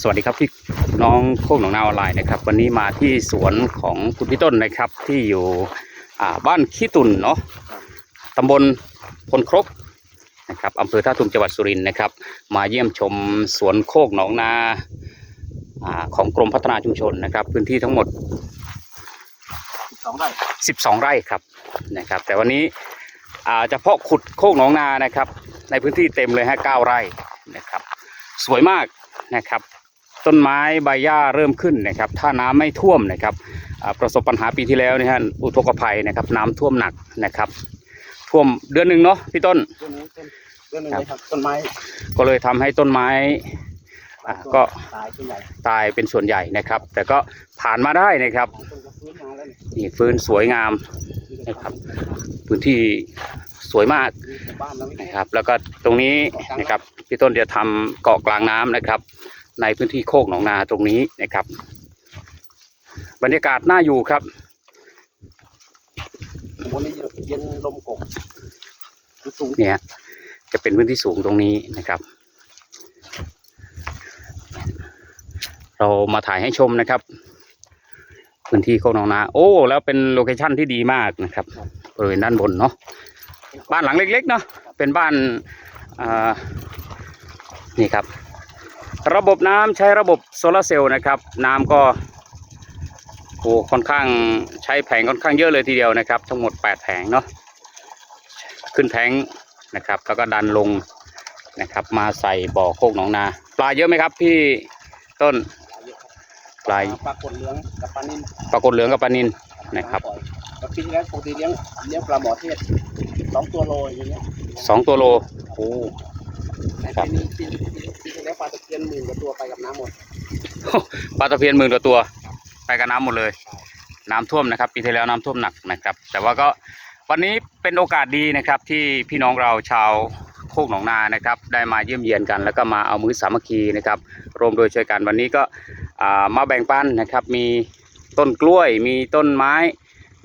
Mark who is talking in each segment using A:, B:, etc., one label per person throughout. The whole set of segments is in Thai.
A: สวัสดีครับพี่น้องโคกหนองนาออนไลน์นะครับ วันนี้มาที่สวนของคุณพี่ต้นนะครับ ที่อยู่อ่าบ้านขี้ตุนเนาะตำบลพลครกนะครับอำเภอท่าทุมจังหวัดสุรินทร์นะครับ มาเยี่ยมชมสวนโคกหนองนาอ่าของกรมพัฒนาชุมชนนะครับ พื้นที่ทั้งหมด
B: สองไร่
A: 12 ไร่ครับนะครับ แต่วันนี้อ่าเฉพาะขุดโคกหนองนานะครับ ในพื้นที่เต็มเลยฮะ9ไร่นะครับ สวยมาก นะครับ ต้นไม้ใบหญ้าเริ่มขึ้นนะครับ ถ้าน้ำไม่ท่วมนะครับอ่าประสบปัญหาปีที่แล้วนะฮะอุทกภัยนะครับ น้ำท่วมหนักนะครับ ท่วมเดือนหนึ่งเนาะพี่ต้น
B: ต้นนี้ต้นต้นหนึงเลยครับต้นไม้
A: ก็เลยทำให้ต้นไม้อ่าก็
B: ตายต้นใหญ่
A: ตายเป็นส่วนใหญ่นะครับ แต่ก็ผ่านมาได้นะครับ
B: ต้นก็ฟื้นมาแล้วนี่
A: นี่ฟื้นสวยงามนะครับ พื้นที่ สวยมาก
B: มีแต่บ้านแล้วไม่
A: นะครับ แล้วก็ตรงนี้นะครับพี่ต้นจะทำเกาะกลางน้ำนะครับ ในพื้นที่โคกหนองนาตรงนี้นะครับ บรรยากาศน่าอยู่ครับ
B: วันนี้เย็นลมกบสูง
A: เนี่ยจะเป็นพื้นที่สูงตรงนี้นะครับ เรามาถ่ายให้ชมนะครับพื้นที่โคกหนองนา โอ้ แล้วเป็นโลเคชั่นที่ดีมากนะครับบริเวณด้านบนเนาะ บ้านหลังเล็กๆเนาะเป็นบ้านานี่ครับ ระบบน้ำใช้ระบบโซลาร์เซลล์นะครับ น้ำก็โอ้ค่อนข้างใช้แผงค่อนข้างเยอะเลยทีเดียวนะครับ ทั้งหมด 8 แผงเนาะขึ้นแทงนะครับ แล้วก็ดันลงนะครับ มาใส่บ่อโคกหนองนา ปลาเยอะไหมครับพี่ต้นปลา
B: ปลากดเหลืองกับปลานิ่ม
A: ปลากดเหลืองกับปลานินนะครับ
B: ปีที่แล้วปกติเลี้ยงเลี้ยงปลาหมอเทศ สองตัวโลอย่างเงี้ย
A: สองตัวโลโอ้
B: แต่
A: ครับ
B: ปีนี้ปีปีที่แล้วปลาตะเพียนหมื่นกว่าตัวไปกับน้ำหมด
A: ปลาตะเพียนหมื่นตัวตัว ไปกับน้ำหมดเลย น้ำท่วมนะครับ ปีที่แล้วน้ำท่วมหนักนะครับ แต่ว่าก็วันนี้เป็นโอกาสดีนะครับที่พี่น้องเราชาวโคกหนองนานะครับ ได้มาเยี่ยมเยียนกัน แล้วก็มาเอามือสามัคคีนะครับรวมโดยช่วยกันวันนี้ก็อ่ามาแบ่งปันนะครับ มีต้นกล้วยมีต้นไม้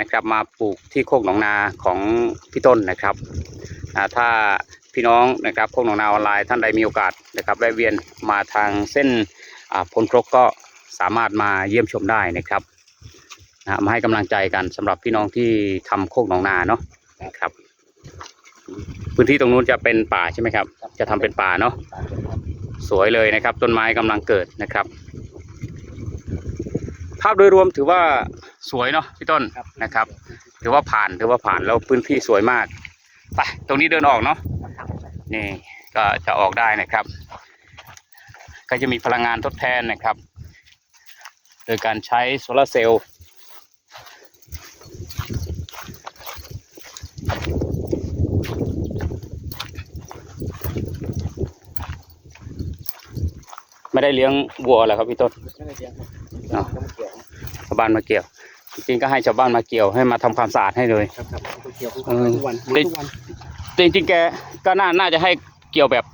A: นะครับมาปลูกที่โคกหนองนาของพี่ต้นนะครับอ่าถ้าพี่น้องนะครับโคกหนองนาออนไลน์ท่านใดมีโอกาสนะครับแวะเวียนมาทางเส้นอ่าพลครกก็สามารถมาเยี่ยมชมได้นะครับนะมาให้กำลังใจกันสำหรับพี่น้องที่ทำโคกหนองนาเนาะนะครับ พื้นที่ตรงนู้นจะเป็นป่าใช่ไหมครับ จะทำเป็นป่าเนาะสวยเลยนะครับ ต้นไม้กำลังเกิดนะครับ ภาพโดยรวมถือว่า สวยเนาะพี่ต้น
B: ครับ
A: นะครับ ถือว่าผ่านถือว่าผ่านแล้วพื้นที่สวยมากไปตรงนี้เดินออกเนาะนี่ก็จะออกได้นะครับ ก็จะมีพลังงานทดแทนนะครับ โดยการใช้โซลาร์เซลล์ ไม่ได้เลี้ยงวัวเหรอครับพี่ต้น
B: ไม่ได้เลี้ยงครับ
A: เนาะ
B: ต้องเกี่ยว
A: ชาวบ้านมาเกี่ยว จริงๆก็ให้ชาวบ้านมาเกี่ยวให้มาทำความสะอาดให้เลย
B: ครับครับต้องเกี่ยวทุก
A: เออ
B: วันทุกวัน
A: ได้
B: ทุกวัน
A: แต่จริงๆแกก็น่าน่าจะให้เกี่ยวแบบ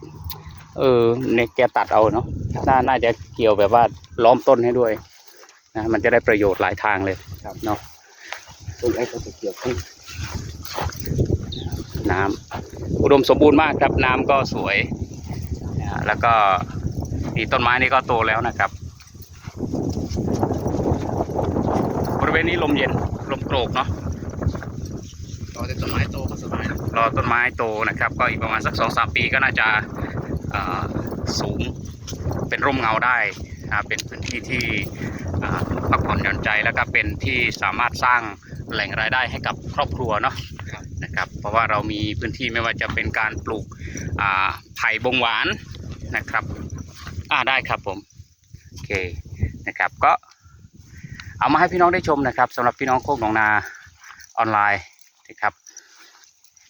A: เออเนี่ยแกตัดเอาเนาะน่าน่าจะเกี่ยวแบบว่าล้อมต้นให้ด้วยนะมันจะได้ประโยชน์หลายทางเลย
B: ครับ
A: เนาะ
B: ต้นไอ้เขาจะเกี่ยวทั้ง
A: น้ำอุดมสมบูรณ์มากครับน้ำก็สวยนะแล้วก็ นี่ต้นไม้นี่ก็โตแล้วนะครับ บริเวณนี้ลมเย็นลมโกรกเนาะ
B: ต่อแต่ต้นไม้โตก็สบายนะ
A: รอต้นไม้โตนะครับ ก็อีกประมาณสักสองสามปีก็น่าจะเอ่อสูงเป็นร่มเงาได้นะเป็นพื้นที่ที่อ่าพักผ่อนหย่อนใจแล้วก็เป็นที่สามารถสร้างแหล่งรายได้ให้กับครอบครัวเนาะนะครับเพราะว่าเรามีพื้นที่ไม่ว่าจะเป็นการปลูกอ่าไผ่บงหวานนะครับ อ่าได้ครับผมโอเคนะครับก็เอามาให้พี่น้องได้ชมนะครับสำหรับพี่น้องโคกหนองนาออนไลน์นะครับ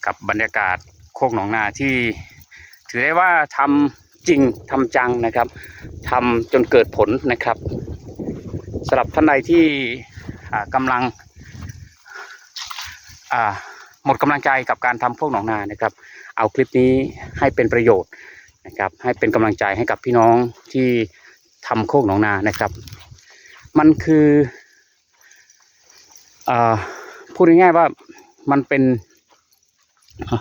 A: กับบรรยากาศโคกหนองนาที่ ถือได้ว่าทำจริงทำจังนะครับทำจนเกิดผลนะครับสำหรับท่านใดที่อ่ากำลังอ่าหมดกำลังใจกับการทำโคกหนองนานะครับ เอาคลิปนี้ให้เป็นประโยชน์ นะครับ ให้เป็นกำลังใจให้กับพี่น้องที่ทำโคกหนองนานะครับ มันคืออ่าพูดง่ายๆว่ามันเป็นอะ